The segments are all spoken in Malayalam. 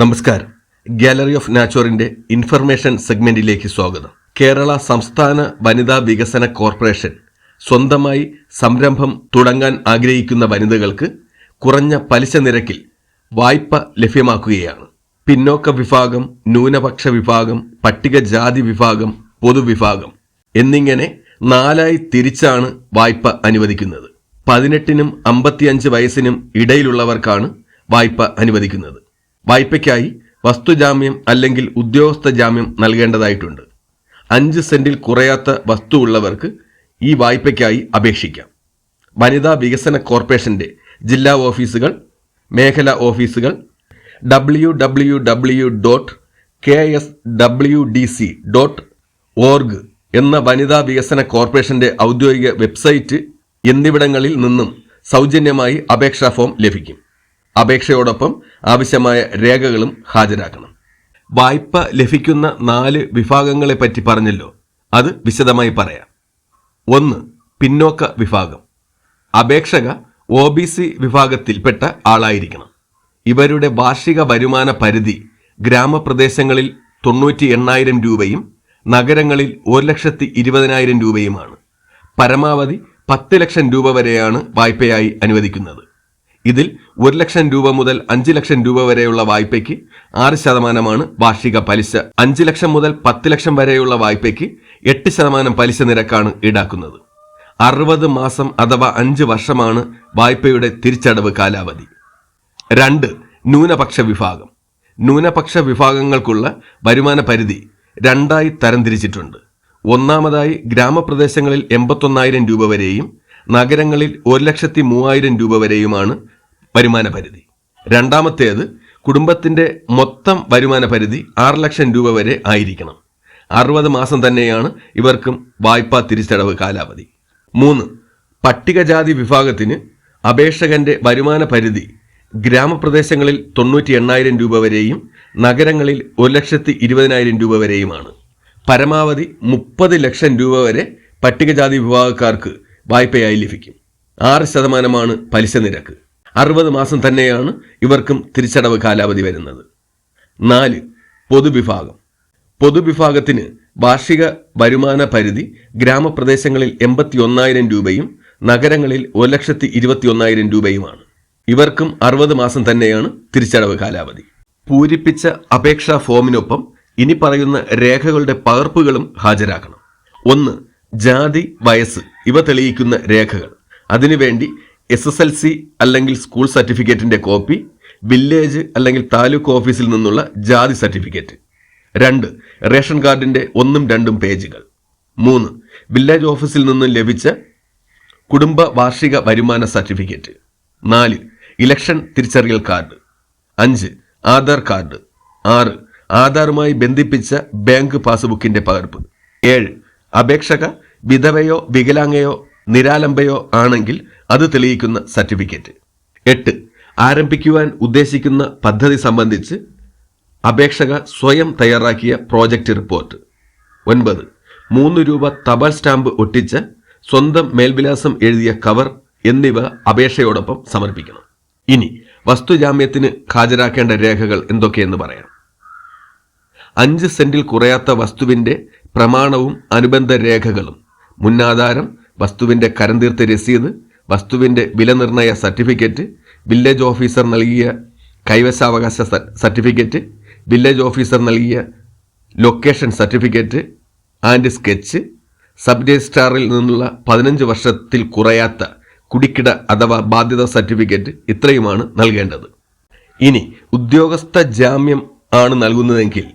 നമസ്കാരം. ഗാലറി ഓഫ് നാച്ചുറിന്റെ ഇൻഫർമേഷൻ സെഗ്മെന്റിലേക്ക് സ്വാഗതം. കേരള സംസ്ഥാന വനിതാ വികസന കോർപ്പറേഷൻ സ്വന്തമായി സംരംഭം തുടങ്ങാൻ ആഗ്രഹിക്കുന്ന വനിതകൾക്ക് കുറഞ്ഞ പലിശ നിരക്കിൽ വായ്പ ലഭ്യമാക്കുകയാണ്. പിന്നോക്ക വിഭാഗം ന്യൂനപക്ഷ വിഭാഗം പട്ടികജാതി വിഭാഗം പൊതുവിഭാഗം എന്നിങ്ങനെ നാലായി തിരിച്ചാണ് വായ്പ അനുവദിക്കുന്നത്. പതിനെട്ടിനും അമ്പത്തിയഞ്ച് വയസ്സിനും ഇടയിലുള്ളവർക്കാണ് വായ്പ അനുവദിക്കുന്നത്. വായ്പയ്ക്കായി വസ്തുജാമ്യം അല്ലെങ്കിൽ ഉദ്യോഗസ്ഥ ജാമ്യം നൽകേണ്ടതായിട്ടുണ്ട്. അഞ്ച് സെന്റിൽ കുറയാത്ത വസ്തു ഉള്ളവർക്ക് ഈ വായ്പയ്ക്കായി അപേക്ഷിക്കാം. വനിതാ വികസന കോർപ്പറേഷന്റെ ജില്ലാ ഓഫീസുകൾ മേഖലാ ഓഫീസുകൾ W W W dot K S W D C dot org എന്ന വനിതാ വികസന കോർപ്പറേഷന്റെ ഔദ്യോഗിക വെബ്സൈറ്റ് എന്നിവിടങ്ങളിൽ നിന്നും സൗജന്യമായി അപേക്ഷാ ഫോം ലഭിക്കും. അപേക്ഷയോടൊപ്പം ആവശ്യമായ രേഖകളും ഹാജരാക്കണം. വായ്പ ലഭിക്കുന്ന നാല് വിഭാഗങ്ങളെ പറ്റി പറഞ്ഞല്ലോ. അത് വിശദമായി പറയാം. ഒന്ന് പിന്നോക്ക വിഭാഗം. അപേക്ഷക ഒ ബി സി വിഭാഗത്തിൽപ്പെട്ട ആളായിരിക്കണം. ഇവരുടെ വാർഷിക വരുമാന പരിധി ഗ്രാമപ്രദേശങ്ങളിൽ തൊണ്ണൂറ്റി എണ്ണായിരം രൂപയും നഗരങ്ങളിൽ ഒരു ലക്ഷത്തി ഇരുപതിനായിരം രൂപയുമാണ്. പരമാവധി പത്ത് ലക്ഷം രൂപ വരെയാണ് വായ്പയായി അനുവദിക്കുന്നത്. ഇതിൽ ഒരു ലക്ഷം രൂപ മുതൽ അഞ്ച് ലക്ഷം രൂപ വരെയുള്ള വായ്പയ്ക്ക് ആറ് ശതമാനമാണ് വാർഷിക പലിശ. അഞ്ച് ലക്ഷം മുതൽ പത്ത് ലക്ഷം വരെയുള്ള വായ്പയ്ക്ക് എട്ട് ശതമാനം പലിശ നിരക്കാണ് ഈടാക്കുന്നത്. അറുപത് മാസം അഥവാ അഞ്ച് വർഷമാണ് വായ്പയുടെ തിരിച്ചടവ് കാലാവധി. രണ്ട് ന്യൂനപക്ഷ വിഭാഗം. ന്യൂനപക്ഷ വിഭാഗങ്ങൾക്കുള്ള വരുമാന പരിധി രണ്ടായി തരംതിരിച്ചിട്ടുണ്ട്. ഒന്നാമതായി ഗ്രാമപ്രദേശങ്ങളിൽ എൺപത്തൊന്നായിരം രൂപ വരെയും നഗരങ്ങളിൽ ഒരു ലക്ഷത്തി മൂവായിരം രൂപ വരെയുമാണ് വരുമാന പരിധി. രണ്ടാമത്തേത് കുടുംബത്തിന്റെ മൊത്തം വരുമാന പരിധി ആറ് ലക്ഷം രൂപ വരെ ആയിരിക്കണം. അറുപത് മാസം തന്നെയാണ് ഇവർക്കും വായ്പാ തിരിച്ചടവ് കാലാവധി. മൂന്ന് പട്ടികജാതി വിഭാഗത്തിന് അപേക്ഷകന്റെ വരുമാന പരിധി ഗ്രാമപ്രദേശങ്ങളിൽ തൊണ്ണൂറ്റി എണ്ണായിരം രൂപ വരെയും നഗരങ്ങളിൽ ഒരു ലക്ഷത്തി ഇരുപതിനായിരം രൂപ വരെയുമാണ്. പരമാവധി മുപ്പത് ലക്ഷം രൂപ വരെ പട്ടികജാതി വിഭാഗക്കാർക്ക് വായ്പയായി ലഭിക്കും. ആറ് ശതമാനമാണ് പലിശ നിരക്ക്. അറുപത് മാസം തന്നെയാണ് ഇവർക്കും തിരിച്ചടവ് കാലാവധി വരുന്നത്. നാല് പൊതുവിഭാഗം. പൊതുവിഭാഗത്തിന് വാർഷിക വരുമാന പരിധി ഗ്രാമപ്രദേശങ്ങളിൽ എൺപത്തി ഒന്നായിരം രൂപയും നഗരങ്ങളിൽ ഒരു ലക്ഷത്തി ഇരുപത്തി ഒന്നായിരം രൂപയുമാണ്. ഇവർക്കും അറുപത് മാസം തന്നെയാണ് തിരിച്ചടവ് കാലാവധി. പൂരിപ്പിച്ച അപേക്ഷാ ഫോമിനൊപ്പം ഇനി പറയുന്ന രേഖകളുടെ പകർപ്പുകളും ഹാജരാക്കണം. ഒന്ന് ജാതി വയസ്സ് ഇവ തെളിയിക്കുന്ന രേഖകൾ. അതിനുവേണ്ടി എസ് എസ് എൽ സി അല്ലെങ്കിൽ സ്കൂൾ സർട്ടിഫിക്കറ്റിന്റെ കോപ്പി വില്ലേജ് അല്ലെങ്കിൽ താലൂക്ക് ഓഫീസിൽ നിന്നുള്ള ജാതി സർട്ടിഫിക്കറ്റ്. രണ്ട് റേഷൻ കാർഡിന്റെ ഒന്നും രണ്ടും പേജുകൾ. മൂന്ന് വില്ലേജ് ഓഫീസിൽ നിന്നും ലഭിച്ച കുടുംബ വാർഷിക വരുമാന സർട്ടിഫിക്കറ്റ്. നാല് ഇലക്ഷൻ തിരിച്ചറിയൽ കാർഡ്. അഞ്ച് ആധാർ കാർഡ്. ആറ് ആധാറുമായി ബന്ധിപ്പിച്ച ബാങ്ക് പാസ്ബുക്കിന്റെ പകർപ്പ്. ഏഴ് അപേക്ഷക വിധവയോ വികലാംഗയോ നിരാലംബയോ ആണെങ്കിൽ അത് തെളിയിക്കുന്ന സർട്ടിഫിക്കറ്റ്. എട്ട്. ആരംഭിക്കുവാൻ ഉദ്ദേശിക്കുന്ന പദ്ധതി സംബന്ധിച്ച് അപേക്ഷക സ്വയം തയ്യാറാക്കിയ പ്രോജക്റ്റ് റിപ്പോർട്ട്. ഒൻപത്. മൂന്ന് രൂപ തപാൽ സ്റ്റാമ്പ് ഒട്ടിച്ച് സ്വന്തം മേൽവിലാസം എഴുതിയ കവർ എന്നിവ അപേക്ഷയോടൊപ്പം സമർപ്പിക്കണം. ഇനി വസ്തുജാമ്യത്തിന് ഹാജരാക്കേണ്ട രേഖകൾ എന്തൊക്കെയെന്ന് പറയാം. അഞ്ച് സെന്റിൽ കുറയാത്ത വസ്തുവിന്റെ പ്രമാണവും അനുബന്ധ രേഖകളും മുന്നാധാരം വസ്തുവിന്റെ കരന്തീർത്ത രസീത് വസ്തുവിന്റെ വിലനിർണയ സർട്ടിഫിക്കറ്റ് വില്ലേജ് ഓഫീസർ നൽകിയ കൈവശാവകാശ സർട്ടിഫിക്കറ്റ് വില്ലേജ് ഓഫീസർ നൽകിയ location certificate and sketch sub രജിസ്ട്രാറിൽ നിന്നുള്ള പതിനഞ്ച് വർഷത്തിൽ കുറയാത്ത കുടിക്കിട അഥവാ ബാധ്യത സർട്ടിഫിക്കറ്റ് ഇത്രയുമാണ് നൽകേണ്ടത്. ഇനി ഉദ്യോഗസ്ഥ ജാമ്യം ആണ് നൽകുന്നതെങ്കിൽ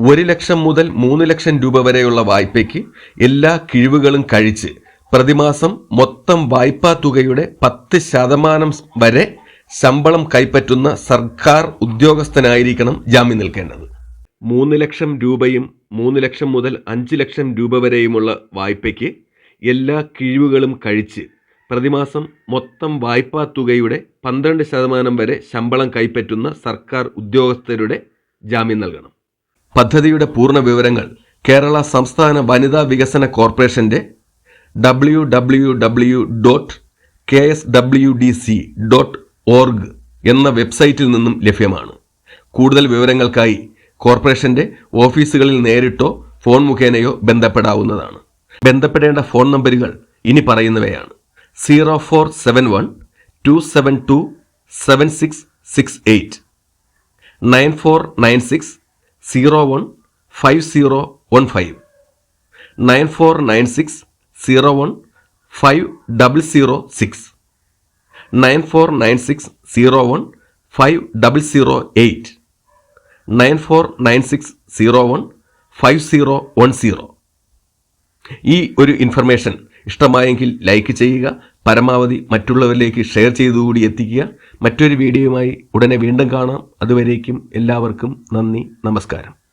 ഒരു ലക്ഷം മുതൽ മൂന്ന് ലക്ഷം രൂപ വരെയുള്ള വായ്പയ്ക്ക് എല്ലാ കിഴിവുകളും കഴിച്ച് പ്രതിമാസം മൊത്തം വായ്പാ തുകയുടെ പത്ത് ശതമാനം വരെ ശമ്പളം കൈപ്പറ്റുന്ന സർക്കാർ ഉദ്യോഗസ്ഥനായിരിക്കണം ജാമ്യം നിൽക്കേണ്ടത്. മൂന്ന് ലക്ഷം രൂപയും മൂന്ന് ലക്ഷം മുതൽ അഞ്ച് ലക്ഷം രൂപ വരെയുമുള്ള വായ്പയ്ക്ക് എല്ലാ കിഴിവുകളും കഴിച്ച് പ്രതിമാസം മൊത്തം വായ്പാ തുകയുടെ പന്ത്രണ്ട് ശതമാനം വരെ ശമ്പളം കൈപ്പറ്റുന്ന സർക്കാർ ഉദ്യോഗസ്ഥരുടെ ജാമ്യം നൽകണം. പദ്ധതിയുടെ പൂർണ വിവരങ്ങൾ കേരള സംസ്ഥാന വനിതാ വികസന കോർപ്പറേഷന്റെ W W W dot K S W D C dot org എന്ന വെബ്സൈറ്റിൽ നിന്നും ലഭ്യമാണ്. കൂടുതൽ വിവരങ്ങൾക്കായി കോർപ്പറേഷന്റെ ഓഫീസുകളിൽ നേരിട്ടോ ഫോൺ മുഖേനയോ ബന്ധപ്പെടാവുന്നതാണ്. ബന്ധപ്പെടേണ്ട ഫോൺ നമ്പറുകൾ ഇനി പറയുന്നവയാണ്. Zero four seven one two seven two seven six six eight nine four nine six zero one five zero one five nine four nine six zero one five double zero six nine four nine six zero one five double zero eight nine four nine six zero one five zero one zero ഈ ഒരു ഇൻഫർമേഷൻ ഇഷ്ടമായെങ്കിൽ ലൈക്ക് ചെയ്യുക പരമാവധി മറ്റുള്ളവരിലേക്ക് ഷെയർ ചെയ്തുകൂടി എത്തിക്കുക. മറ്റൊരു വീഡിയോയുമായി ഉടനെ വീണ്ടും കാണാം. അതുവരേക്കും എല്ലാവർക്കും നന്ദി നമസ്കാരം.